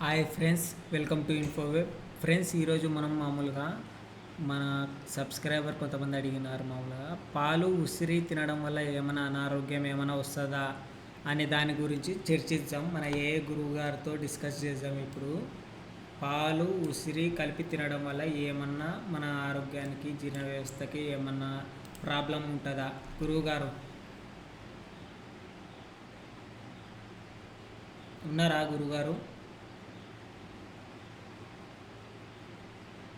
Hi friends welcome to Infowave friends ఈరోజు మనం మామూలుగా మన సబ్స్క్రైబర్ కొంతమంది అడిగినారు మామూలుగా పాలు ఉసిరి తినడం వల్ల ఏమైనా అనారోగ్యం ఏమైనా వస్తుందా? అనే దాని గురించి చర్చిద్దాం. మన ఏ గురువు గారితో డిస్కస్ చేద్దాం ఇప్పుడు. పాలు ఉసిరి కలిపి తినడం వల్ల ఏమన్నా మన ఆరోగ్యానికి జీర్ణ వ్యవస్థకి ఏమన్నా ప్రాబ్లం ఉంటుందా? గురువు గారు. ఉన్నారా గురుగారు?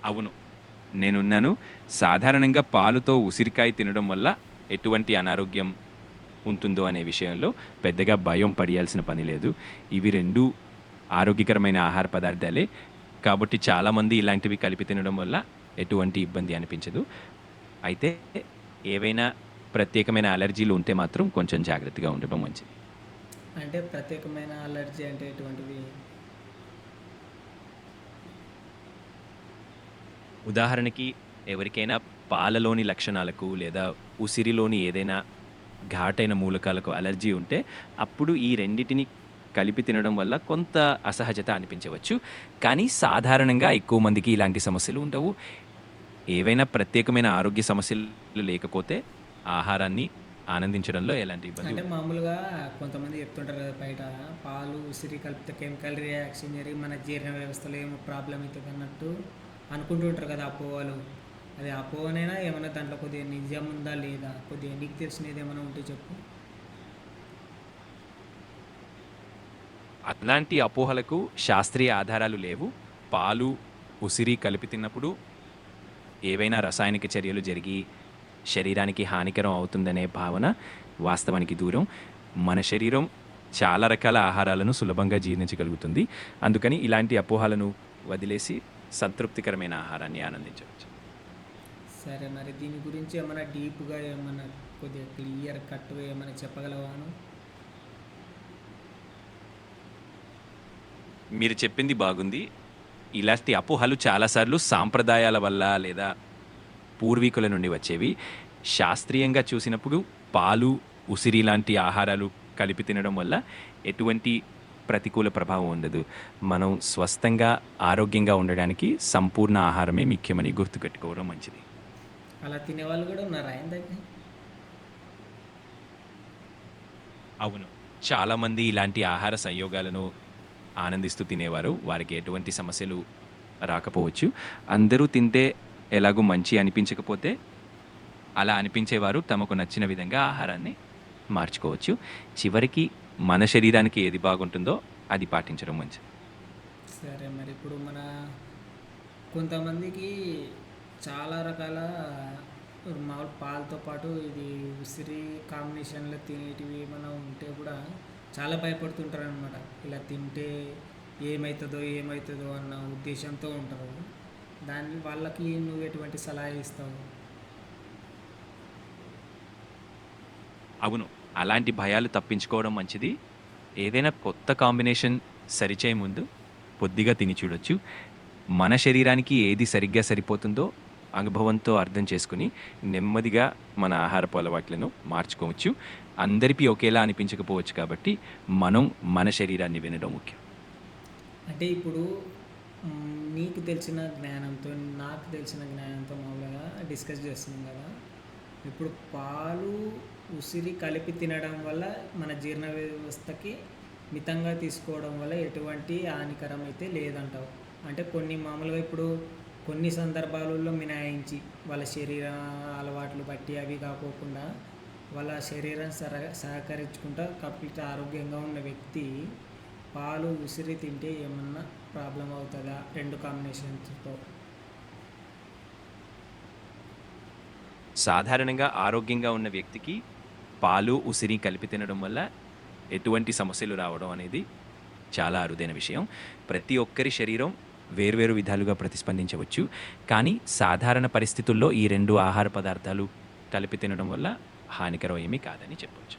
అవును. నేనున్నాను. సాధారణంగా పాలుతో ఉసిరికాయ తినడం వల్ల ఎటువంటి అనారోగ్యం ఉంటుందో అనే విషయంలో పెద్దగా భయం పడియాల్సిన పని లేదు. ఇవి రెండు ఆరోగ్యకరమైన ఆహార పదార్థాలే. కాబట్టి చాలామంది ఇలాంటివి కలిపి తినడం వల్ల ఎటువంటి ఇబ్బంది అనిపించదు. అయితే ఏవైనా ప్రత్యేకమైన అలర్జీలు ఉంటే మాత్రం కొంచెం జాగ్రత్తగా ఉండడం మంచిది. అంటే ప్రత్యేకమైన అలర్జీ అంటే ఎటువంటివి? ఉదాహరణకి ఎవరికైనా పాలలోని లక్షణాలకు లేదా ఉసిరిలోని ఏదైనా ఘాటైన మూలకాలకు అలర్జీ ఉంటే అప్పుడు ఈ రెండిటిని కలిపి తినడం వల్ల కొంత అసహజత అనిపించవచ్చు. కానీ సాధారణంగా ఎక్కువ మందికి ఇలాంటి సమస్యలు ఉండవు. ఏవైనా ప్రత్యేకమైన ఆరోగ్య సమస్యలు లేకపోతే ఆహారాన్ని ఆనందించడంలో ఎలాంటి ఇబ్బంది అంటే మామూలుగా కొంతమంది చెప్తుంటారు కదా బయట పాలు ఉసిరి కలిపితే కెమికల్ రియాక్షన్ జరిగి మన జీర్ణ వ్యవస్థలో ఏమో ప్రాబ్లం అవుతుంది అన్నట్టు. అనుకుంటుంటారు కదా అపోవలు అది అపోవనైనా ఏమైనా దాంట్లో కొద్దిగా నిజం ఉందా లేదా? కొద్దిగా నీకు తెలిసినది ఏమైనా ఉంటే చెప్పు. అలాంటి అపోహలకు శాస్త్రీయ ఆధారాలు లేవు. పాలు ఉసిరి కలిపి తిన్నప్పుడు ఏవైనా రసాయనిక చర్యలు జరిగి శరీరానికి హానికరం అవుతుందనే భావన వాస్తవానికి దూరం. మన శరీరం చాలా రకాల ఆహారాలను సులభంగా జీర్ణించగలుగుతుంది. అందుకని ఇలాంటి అపోహలను వదిలేసి సంతృప్తికరమైన ఆహారాన్ని ఆనందించవచ్చు. సరే మరి దీని గురించి ఏమైనా డీప్గా ఏమైనా కొద్దిగా క్లియర్ కట్గా ఏమైనా చెప్పగలవాను మీరు చెప్పింది బాగుంది. ఇలాంటి అపోహలు చాలాసార్లు సాంప్రదాయాల వల్ల లేదా పూర్వీకుల నుండి వచ్చేవి. శాస్త్రీయంగా చూసినప్పుడు పాలు ఉసిరి లాంటి ఆహారాలు కలిపి తినడం వల్ల ఎటువంటి ప్రతికూల ప్రభావం ఉండదు. మనం స్వస్థంగా ఆరోగ్యంగా ఉండడానికి సంపూర్ణ ఆహారమే ముఖ్యమని గుర్తుపెట్టుకోవడం మంచిది. అలా తినేవాళ్ళు కూడా ఉన్నారా ఆయన దగ్గర? అవును. చాలామంది ఇలాంటి ఆహార సంయోగాలను ఆనందిస్తూ తినేవారు. వారికి ఎటువంటి సమస్యలు రాకపోవచ్చు. అందరూ తింటే ఎలాగో మంచి అనిపించకపోతే అలా అనిపించేవారు. తమకు నచ్చిన విధంగా ఆహారాన్ని మార్చుకోవచ్చు. చివరికి మన శరీరానికి ఏది బాగుంటుందో అది పాటించడం మంచిది. సరే మరి ఇప్పుడు మన కొంతమందికి చాలా రకాల మామూలు పాలతో పాటు ఇది ఉసిరి కాంబినేషన్లో తినేటివి ఏమైనా ఉంటే కూడా చాలా భయపడుతుంటారు అనమాట ఇలా తింటే ఏమవుతుందో ఏమవుతుందో అన్న ఉద్దేశంతో ఉంటారు. దాన్ని వాళ్ళకి నువ్వు ఎటువంటి సలహా ఇస్తావు? అవును. అలాంటి భయాలు తప్పించుకోవడం మంచిది. ఏదైనా కొత్త కాంబినేషన్ సరిచే ముందు కొద్దిగా తిని చూడొచ్చు. మన శరీరానికి ఏది సరిగ్గా సరిపోతుందో అనుభవంతో అర్థం చేసుకుని నెమ్మదిగా మన ఆహారపు అలవాట్లను మార్చుకోవచ్చు. అందరికీ ఒకేలా అనిపించకపోవచ్చు కాబట్టి మనం మన శరీరాన్ని వినడం ముఖ్యం. అంటే ఇప్పుడు నీకు తెలిసిన జ్ఞానంతో నాకు తెలిసిన జ్ఞానంతో మామూలుగా డిస్కస్ చేస్తున్నాం కదా. ఇప్పుడు పాలు ఉసిరి కలిపి తినడం వల్ల మన జీర్ణ వ్యవస్థకి మితంగా తీసుకోవడం వల్ల ఎటువంటి హానికరం అయితే లేదంటావు. అంటే కొన్ని మామూలుగా ఇప్పుడు కొన్ని సందర్భాలలో మినాయించి వాళ్ళ శరీర అలవాట్లు బట్టి అవి కాకోకుండా వాళ్ళ శరీరం సర సహకరించుకుంటా కంప్లీట్ ఆరోగ్యంగా ఉన్న వ్యక్తి పాలు ఉసిరి తింటే ఏమన్నా ప్రాబ్లం అవుతుందా? రెండు కాంబినేషన్స్తో సాధారణంగా ఆరోగ్యంగా ఉన్న వ్యక్తికి పాలు ఉసిరి కలిపి తినడం వల్ల ఎటువంటి సమస్యలు రావడం అనేది చాలా అరుదైన విషయం. ప్రతి ఒక్కరి శరీరం వేర్వేరు విధాలుగా ప్రతిస్పందించవచ్చు. కానీ సాధారణ పరిస్థితుల్లో ఈ రెండు ఆహార పదార్థాలు కలిపి తినడం వల్ల హానికరం ఏమీ కాదని చెప్పవచ్చు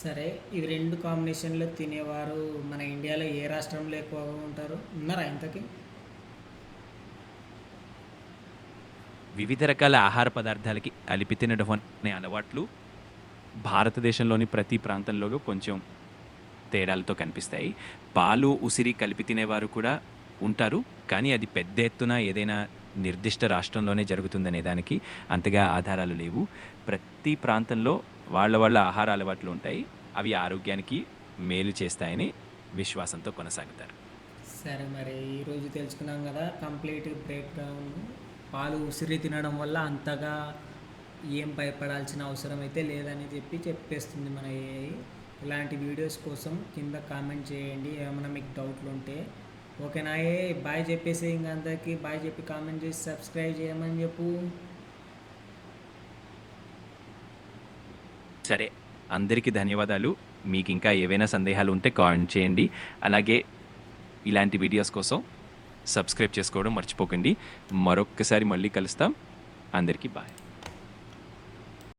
సరే ఇవి రెండు కాంబినేషన్లో తినేవారు మన ఇండియాలో ఏ రాష్ట్రంలో ఎక్కువగా ఉంటారు? ఉన్నారా ఇంతకీ? వివిధ రకాల ఆహార పదార్థాలకి కలిపి తినడం అనే అలవాట్లు భారతదేశంలోని ప్రతి ప్రాంతంలో కొంచెం తేడాలతో కనిపిస్తాయి. పాలు ఉసిరి కలిపి తినేవారు కూడా ఉంటారు. కానీ అది పెద్ద ఎత్తున ఏదైనా నిర్దిష్ట రాష్ట్రంలోనే జరుగుతుందనే దానికి అంతగా ఆధారాలు లేవు. ప్రతి ప్రాంతంలో వాళ్ళ వాళ్ళ ఆహార అలవాట్లు ఉంటాయి. అవి ఆరోగ్యానికి మేలు చేస్తాయని విశ్వాసంతో కొనసాగుతారు. సరే మరి ఈరోజు తెలుసుకున్నాం కదా కంప్లీట్ బ్రేక్ డౌన్ పాలు ఉసిరి తినడం వల్ల అంతగా ఏం భయపడాల్సిన అవసరం అయితే లేదని చెప్పి చెప్పేస్తుంది మన ఏఐ ఇలాంటి వీడియోస్ కోసం కింద కామెంట్ చేయండి. ఏమైనా మీకు డౌట్లు ఉంటే. ఓకేనా ఏ బాయ్ చెప్పేసి ఇంకా అందరికీ బాయ్ చెప్పి కామెంట్ చేసి సబ్స్క్రైబ్ చేయమని చెప్పు. సరే అందరికీ ధన్యవాదాలు. మీకు ఇంకా ఏవైనా సందేహాలు ఉంటే కామెంట్ చేయండి. అలాగే ఇలాంటి వీడియోస్ కోసం సబ్స్క్రైబ్ చేసుకోవడం మర్చిపోకండి. మరొక్కసారి మళ్ళీ కలుస్తాం. అందరికీ బాయ్.